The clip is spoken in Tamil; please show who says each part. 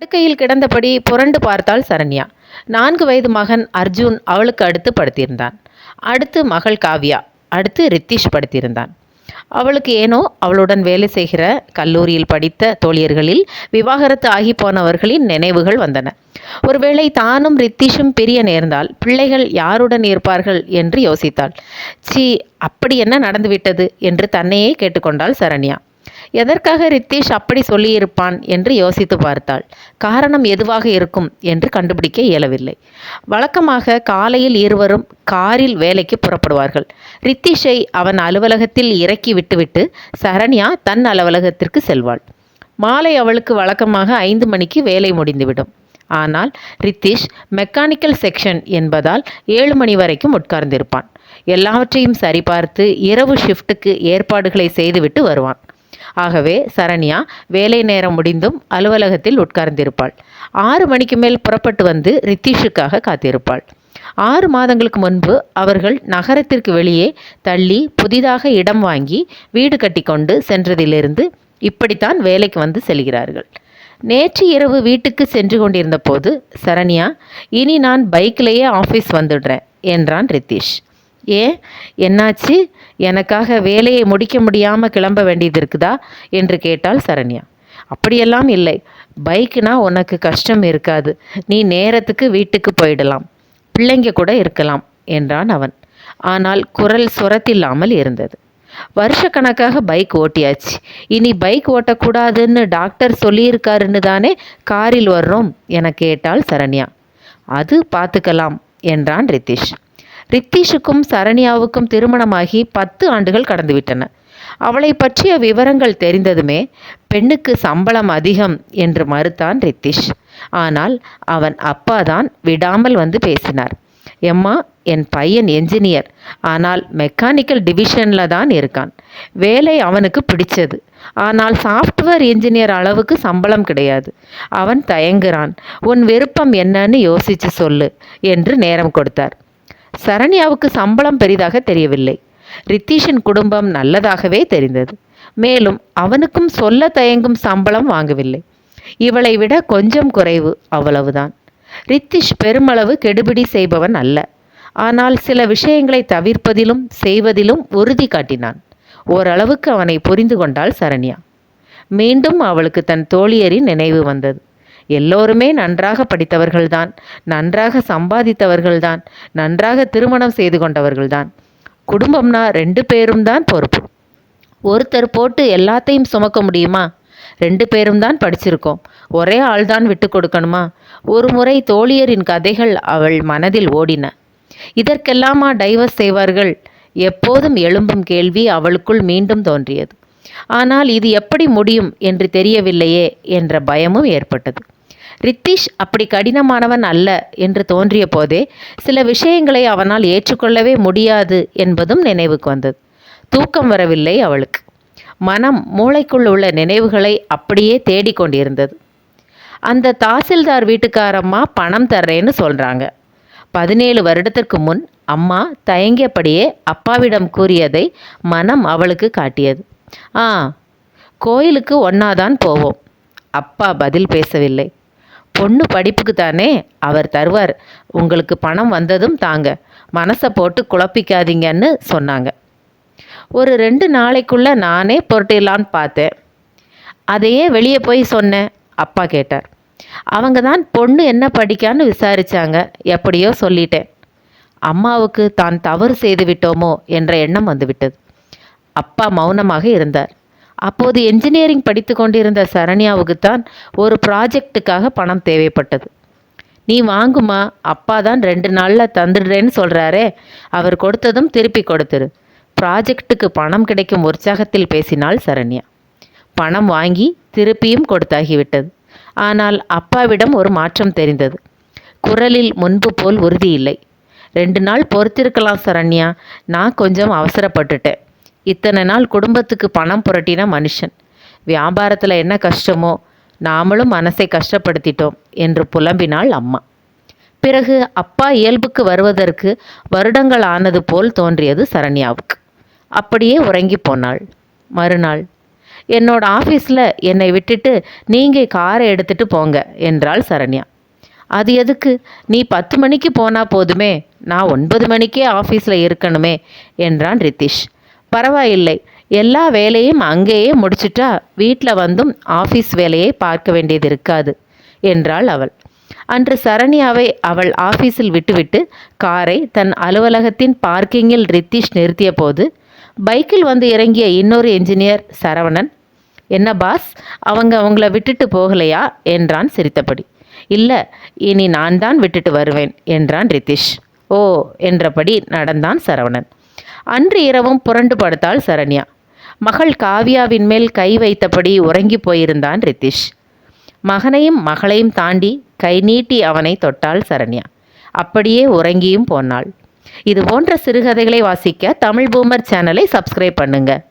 Speaker 1: படுக்கையில் கிடந்தபடி புரண்டு பார்த்தாள் சரண்யா. நான்கு வயது மகன் அர்ஜுன் அவளுக்கு அடுத்து படுத்திருந்தான். அடுத்து மகள் காவ்யா அடுத்து ரித்திஷ் படுத்திருந்தான். அவளுக்கு ஏனோ அவளுடன் வேலை செய்கிற கல்லூரியில் படித்த தோழியர்களில் விவாகரத்து ஆகி போனவர்களின் நினைவுகள் வந்தன. ஒருவேளை தானும் ரித்திஷும் பிரிய நேர்ந்தால் பிள்ளைகள் யாருடன் இருப்பார்கள் என்று யோசித்தாள். சி அப்படி என்ன நடந்துவிட்டது என்று தன்னையே கேட்டுக்கொண்டாள் சரண்யா. எதற்காக ரித்தீஷ் அப்படி சொல்லியிருப்பான் என்று யோசித்து பார்த்தாள். காரணம் எதுவாக இருக்கும் என்று கண்டுபிடிக்க இயலவில்லை. வழக்கமாக காலையில் இருவரும் காரில் வேலைக்கு புறப்படுவார்கள். ரித்தீஷை அவன் அலுவலகத்தில் இறக்கி விட்டுவிட்டு சரண்யா தன் அலுவலகத்திற்கு செல்வாள். மாலை அவளுக்கு வழக்கமாக ஐந்து மணிக்கு வேலை முடிந்துவிடும். ஆனால் ரித்திஷ் மெக்கானிக்கல் செக்ஷன் என்பதால் ஏழு மணி வரைக்கும் உட்கார்ந்திருப்பான். எல்லாவற்றையும் சரிபார்த்து இரவு ஷிஃப்ட்டுக்கு ஏற்பாடுகளை செய்துவிட்டு வருவான். ஆகவே சரண்யா வேலை நேரம் முடிந்தும் அலுவலகத்தில் உட்கார்ந்திருப்பாள். ஆறு மணிக்கு மேல் புறப்பட்டு வந்து ரித்தீஷுக்காக காத்திருப்பாள். ஆறு மாதங்களுக்கு முன்பு அவர்கள் நகரத்திற்கு வெளியே தள்ளி புதிதாக இடம் வாங்கி வீடு கட்டிக்கொண்டு சென்றதிலிருந்து இப்படித்தான் வேலைக்கு வந்து செல்கிறார்கள். நேற்று இரவு வீட்டுக்கு சென்று கொண்டிருந்த போது சரண்யா இனி நான் பைக்கிலேயே ஆஃபீஸ் வந்துடுறேன் என்றான் ரித்தீஷ். ஏன்? என்னாச்சு? எனக்காக வேலையை முடிக்க முடியாமல் கிளம்ப வேண்டியது இருக்குதா? என்று கேட்டாள் சரண்யா. அப்படியெல்லாம் இல்லை. பைக்குனா உனக்கு கஷ்டம் இருக்காது. நீ நேரத்துக்கு வீட்டுக்கு போயிடலாம். பிள்ளைங்க கூட இருக்கலாம் என்றான் அவன். ஆனால் குரல் சுரத்தில்லாமல் இருந்தது. வருஷக்கணக்காக பைக் ஓட்டியாச்சு. இனி பைக் ஓட்டக்கூடாதுன்னு டாக்டர் சொல்லியிருக்காருன்னு தானே காரில் வர்றோம் என கேட்டாள் சரண்யா. அது பார்த்துக்கலாம் என்றான் ரித்தீஷ். ரித்தீஷுக்கும் சரண்யாவுக்கும் திருமணமாகி பத்து ஆண்டுகள் கடந்துவிட்டன. அவளை பற்றிய விவரங்கள் தெரிந்ததுமே பெண்ணுக்கு சம்பளம் அதிகம் என்று மறுத்தான் ரித்திஷ். ஆனால் அவன் அப்பாதான் விடாமல் வந்து பேசினார். எம்மா என் பையன் என்ஜினியர். ஆனால் மெக்கானிக்கல் டிவிஷனில் தான் இருக்கான். வேலை அவனுக்கு பிடிச்சது. ஆனால் சாஃப்ட்வேர் இன்ஜினியர் அளவுக்கு சம்பளம் கிடையாது. அவன் தயங்குறான். உன் விருப்பம் என்னன்னு யோசிச்சு சொல்லு என்று நேரம் கொடுத்தார். சரண்யாவுக்கு சம்பளம் பெரிதாக தெரியவில்லை. ரித்தீஷின் குடும்பம் நல்லதாகவே தெரிந்தது. மேலும் அவனுக்கும் சொல்ல தயங்கும் சம்பளம் வாங்கவில்லை. இவளை விட கொஞ்சம் குறைவு அவ்வளவுதான். ரித்திஷ் பெருமளவு கெடுபிடி செய்பவன் அல்ல. ஆனால் சில விஷயங்களை தவிர்ப்பதிலும் செய்வதிலும் உறுதி காட்டினான். ஓரளவுக்கு அவனை புரிந்து கொண்டாள் சரண்யா. மீண்டும் அவளுக்கு தன் தோழியரின் நினைவு வந்தது. எல்லோருமே நன்றாக படித்தவர்கள்தான் நன்றாக சம்பாதித்தவர்கள்தான் நன்றாக திருமணம் செய்து கொண்டவர்கள்தான். குடும்பம்னா ரெண்டு பேரும் தான் பொறுப்பு. ஒருத்தர் போட்டு எல்லாத்தையும் சுமக்க முடியுமா? ரெண்டு பேரும் தான் படிச்சிருக்கோம். ஒரே ஆள்தான் விட்டு கொடுக்கணுமா? ஒரு முறை தோழியரின் கதைகள் அவள் மனதில் ஓடின. இதற்கெல்லாமா டைவர்ஸ் செய்வார்கள்? எப்போதும் எழும்பும் கேள்வி அவளுக்குள் மீண்டும் தோன்றியது. ஆனால் இது எப்படி முடியும் என்று தெரியவில்லையே என்ற பயமும் ஏற்பட்டது. ரித்திஷ் அப்படி கடினமானவன் அல்ல என்று தோன்றிய போதே சில விஷயங்களை அவனால் ஏற்றுக்கொள்ளவே முடியாது என்பதும் நினைவுக்கு வந்தது. தூக்கம் வரவில்லை அவளுக்கு. மனம் மூளைக்குள் உள்ள நினைவுகளை அப்படியே தேடிக்கொண்டிருந்தது அந்த தாசில்தார் வீட்டுக்காரம்மா பணம் தர்றேன்னு சொல்கிறாங்க பதினேழு வருடத்திற்கு முன் அம்மா தயங்கியபடியே அப்பாவிடம் கூறியதை மனம் அவளுக்கு காட்டியது. ஆ கோயிலுக்கு ஒன்னாதான் போவோம். அப்பா பதில் பேசவில்லை. பொண்ணு படிப்புக்கு தானே அவர் தருவார். உங்களுக்கு பணம் வந்ததும் தாங்க. மனசை போட்டு குழப்பிக்காதீங்கன்னு சொன்னாங்க. ஒரு ரெண்டு நாளைக்குள்ள நானே புரட்டிடலான்னு பார்த்தேன். அதையே வெளியே போய் சொன்னேன். அப்பா கேட்டார். அவங்க தான் பொண்ணு என்ன படிக்கான்னு விசாரிச்சாங்க. எப்படியோ சொல்லிட்டேன். அம்மாவுக்கு தான் தவறு செய்து விட்டோமோ என்ற எண்ணம் வந்துவிட்டது. அப்பா மௌனமாக இருந்தார். அப்போது என்ஜினியரிங் படித்து கொண்டிருந்த சரண்யாவுக்குத்தான் ஒரு ப்ராஜெக்ட்டுக்காக பணம் தேவைப்பட்டது. நீ வாங்குமா? அப்பா தான் ரெண்டு நாளில் தந்துடுறேன்னு சொல்கிறாரே அவர் கொடுத்ததும் திருப்பி கொடுத்துரு. ப்ராஜெக்ட்டுக்கு பணம் கிடைக்கும் உற்சாகத்தில் பேசினாள் சரண்யா. பணம் வாங்கி திருப்பியும் கொடுத்தாகிவிட்டது. ஆனால் அப்பாவிடம் ஒரு மாற்றம் தெரிந்தது. குரலில் முன்பு போல் உறுதி இல்லை ரெண்டு நாள் பொறுத்திருக்கலாம் சரண்யா. நான் கொஞ்சம் அவசரப்பட்டுட்டேன். இத்தனை நாள் குடும்பத்துக்கு பணம் புரட்டின மனுஷன். வியாபாரத்தில் என்ன கஷ்டமோ நாமளும் மனசை கஷ்டப்படுத்திட்டோம் என்று புலம்பினாள் அம்மா. பிறகு அப்பா இயல்புக்கு வருவதற்கு வருடங்கள் ஆனது போல் தோன்றியது சரண்யாவுக்கு. அப்படியே உறங்கி போனாள். மறுநாள் என்னோட ஆஃபீஸில் என்னை விட்டுட்டு நீங்கள் காரை எடுத்துட்டு போங்க என்றாள் சரண்யா. அது எதுக்கு? நீ பத்து மணிக்கு போனால் போதுமே நான் ஒன்பது மணிக்கே ஆஃபீஸில் இருக்கணுமே என்றான் ரித்திஷ். பரவாயில்லை. எல்லா வேலையும் அங்கேயே முடிச்சிட்டா வீட்டில் வந்தும் ஆஃபீஸ் வேலையை பார்க்க வேண்டியது இருக்காது என்றாள் அவள். அன்று சரண்யாவை அவள் ஆஃபீஸில் விட்டுவிட்டு காரை தன் அலுவலகத்தின் பார்க்கிங்கில் ரித்திஷ் நிறுத்திய போது பைக்கில் வந்து இறங்கிய இன்னொரு என்ஜினியர் சரவணன் என்ன பாஸ் அவங்க அவங்கள விட்டுட்டு போகலையா? என்றான் சிரித்தபடி. இல்லை இனி நான் தான் விட்டுட்டு வருவேன் என்றான் ரித்திஷ். ஓ என்றபடி நடந்தான் சரவணன். அன்று இரவும் புரண்டு படுத்தாள் சரண்யா. மகள் காவியாவின் மேல் கை வைத்தபடி உறங்கி போயிருந்தான் ரித்திஷ். மகனையும் மகளையும் தாண்டி கை நீட்டி அவனை தொட்டாள் சரண்யா. அப்படியே உறங்கியும் போனாள். இது போன்ற சிறுகதைகளை வாசிக்க தமிழ் பூமர் சேனலை சப்ஸ்கிரைப் பண்ணுங்கள்